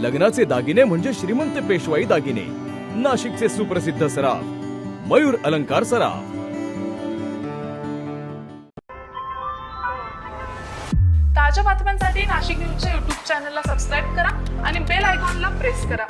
लग्नाचे दागिने म्हणजे श्रीमंत पेशवाई दागिने. नाशिकचे सुप्रसिद्ध सराफ मयूर अलंकार सराफ. ताज्या बातम्यांसाठी नाशिक न्यूजच्या युट्यूब चॅनलला सबस्क्राईब करा आणि बेल आयकॉनला प्रेस करा.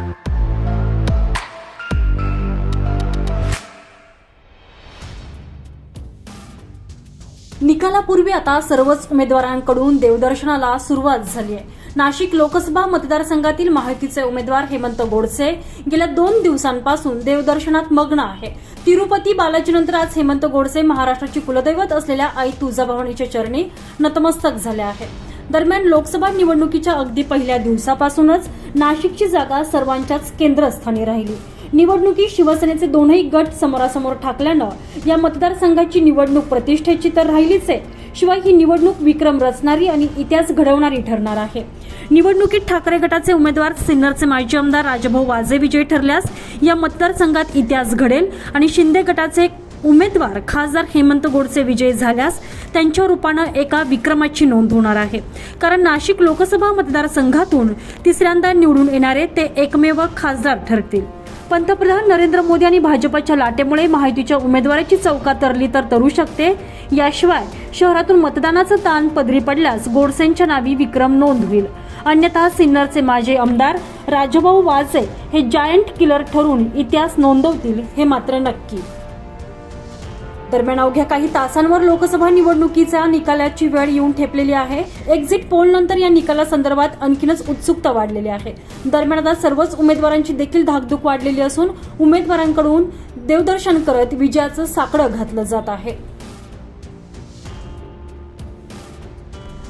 निकालापूर्वी आता सर्वच उमेदवारांकडून देवदर्शनाला सुरुवात झाली आहे. नाशिक लोकसभा मतदारसंघातील माहितीचे उमेदवार हेमंत गोडसे गेल्या दोन दिवसांपासून देवदर्शनात मग्न आहे. तिरुपती बालाजीनंतर आज हेमंत गोडसे महाराष्ट्राची कुलदैवत असलेल्या आई तुळजाभवानीच्या चरणी नतमस्तक झाले आहेत. दरम्यान लोकसभा निवडणुकीच्या अगदी पहिल्या दिवसापासूनच नाशिकची जागा सर्वांच्याच केंद्रस्थानी राहिली. निवडणुकीत शिवसेनेचे दोनही गट समोरासमोर ठाकल्यानं या मतदारसंघाची निवडणूक प्रतिष्ठेची तर राहिलीच आहे शिवाय ही निवडणूक विक्रम रचणारी आणि इतिहास घडवणारी ठरणार आहे. निवडणुकीत ठाकरे गटाचे उमेदवार सिन्नरचे माजी आमदार राजभाऊ वाजे विजयी ठरल्यास या मतदारसंघात इतिहास घडेल आणि शिंदे गटाचे उमेदवार खासदार हेमंत गोडसे विजयी झाल्यास त्यांच्या रूपानं एका विक्रमाची नोंद होणार आहे. कारण नाशिक लोकसभा मतदारसंघातून तिसऱ्यांदा निवडून येणारे ते एकमेव खासदार ठरतील. पंतप्रधान नरेंद्र मोदी आणि भाजपच्या लाटेमुळे माहितीच्या उमेदवाराची चौका तरली तर तरू शकते. याशिवाय शहरातून मतदानाचं ताण पदरी पडल्यास गोडसेंच्या नावी विक्रम नोंद होईल अन्यथा सिन्नरचे माजी आमदार राजभाऊ वाजे हे जायंट किलर ठरून इतिहास नोंदवतील हे मात्र नक्की. दरम्यान अवघ्या काही तासांवर लोकसभा निवडणुकीचा निकालाची वेळ येऊन ठेपलेली आहे. एक्झिट पोल नंतर या निकालासंदर्भात आणखीनच उत्सुकता वाढलेली आहे. दरम्यान आता सर्वच उमेदवारांची देखील धाकधूक वाढलेली असून उमेदवारांकडून देवदर्शन करत विजयाचं साकडं घातलं जात आहे.